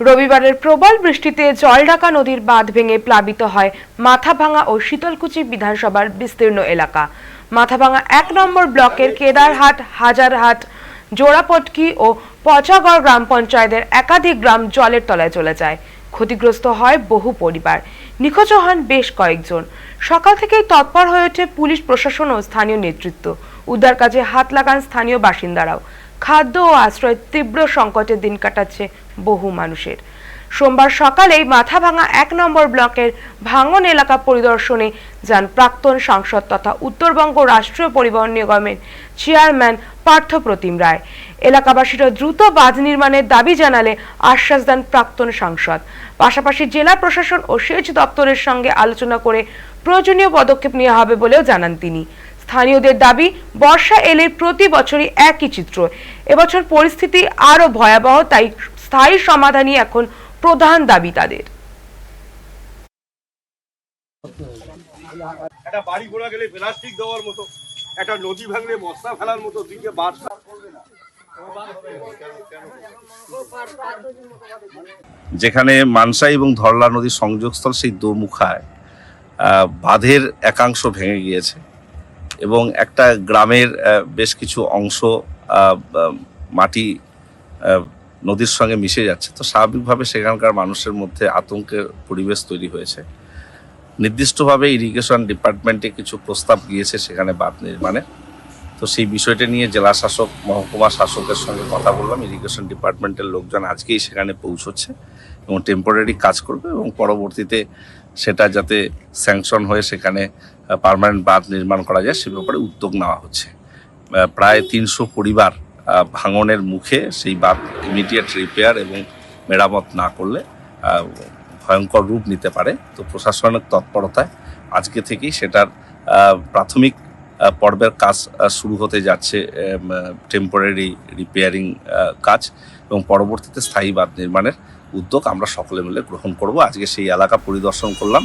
রবিবারের প্রবল বৃষ্টিতে জলঢাকা নদীর বাঁধ ভেঙে প্লাবিত হয় মাথাভাঙা ও শীতলকুচি বিধানসভার বিস্তীর্ণ এলাকা। মাথাভাঙা এক নম্বর ব্লকের কেদারহাট, হাজারহাট, জোড়াপটকি ও পচাগড় গ্রাম পঞ্চায়েতের একাধিক গ্রাম জলের তলায় চলে যায়। ক্ষতিগ্রস্ত হয় বহু পরিবার। নিখোঁজ হন বেশ কয়েকজন। সকাল থেকেই তৎপর হয়ে ওঠে পুলিশ, প্রশাসন ও স্থানীয় নেতৃত্ব। উদ্ধার কাজে হাত লাগান স্থানীয় বাসিন্দারাও। খাদ্য ও আশ্রয়ের তীব্র সংকটের দিন কাটাচ্ছে বহু মানুষের। সোমবার সকালেই মাথাভাঙা এক নম্বর ব্লকের ভাঙন এলাকা পরিদর্শনে যান প্রাক্তন সাংসদ তথা উত্তরবঙ্গ রাষ্ট্রীয় পরিবহন নিগমের চেয়ারম্যান পার্থ প্রতিম রায়। এলাকাবাসীরা দ্রুত বাঁধ নির্মাণের দাবি জানালে আশ্বাস দেন প্রাক্তন সাংসদ। পাশাপাশি জেলা প্রশাসন ও সেচ দপ্তরের সঙ্গে আলোচনা করে প্রয়োজনীয় পদক্ষেপ নেওয়া হবে বলেও জানান তিনি। স্থানীয়দের দাবি বর্ষা এলে প্রতি বছরই একই চিত্র। এবছর পরিস্থিতি আরও ভয়াবহ তাই স্থায়ী সমাধানই এখন প্রধান দাবি তাদের। একটা বাড়ি ঘোড়া গেলে প্লাস্টিক দেওয়ার মতো একটা নদী ভাঙলে বস্তা ফেলার মতো দিকে বাস যেখানে মানসা এবং ধরলা নদীর সংযোগস্থল সেই দোমুখায় আহ, বাঁধের একাংশ ভেঙে গিয়েছে। এবং একটা গ্রামের বেশ কিছু অংশ মাটি নদীর সঙ্গে মিশে যাচ্ছে। তো স্বাভাবিকভাবে সেখানকার মানুষের মধ্যে আতঙ্কের পরিবেশ তৈরি হয়েছে। নির্দিষ্টভাবে ইরিগেশন ডিপার্টমেন্টে কিছু প্রস্তাব গিয়েছে সেখানে বাঁধ নির্মাণে তো সেই বিষয়টা নিয়ে জেলা শাসক, মহকুমা শাসকের সঙ্গে কথা বললাম। ইরিগেশন ডিপার্টমেন্টের লোকজন আজকেই সেখানে পৌঁছচ্ছে এবং টেম্পোরারি কাজ করবে এবং পরবর্তীতে সেটা যাতে স্যাংশন হয়ে সেখানে পার্মানেন্ট বাঁধ নির্মাণ করা যায় সে ব্যাপারে উদ্যোগ নেওয়া হচ্ছে। প্রায় তিনশো পরিবার ভাঙনের মুখে সেই বাঁধ ইমিডিয়েট রিপেয়ার এবং মেরামত না করলে ভয়ঙ্কর রূপ নিতে পারে। তো প্রশাসনের তৎপরতায় আজকে থেকেই সেটার প্রাথমিক পর্বের কাজ শুরু হতে যাচ্ছে টেম্পোরারি রিপেয়ারিং কাজ এবং পরবর্তীতে স্থায়ী বাঁধ নির্মাণের উদ্যোগ আমরা সকলে মিলে গ্রহণ করব। আজকে সেই এলাকা পরিদর্শন করলাম।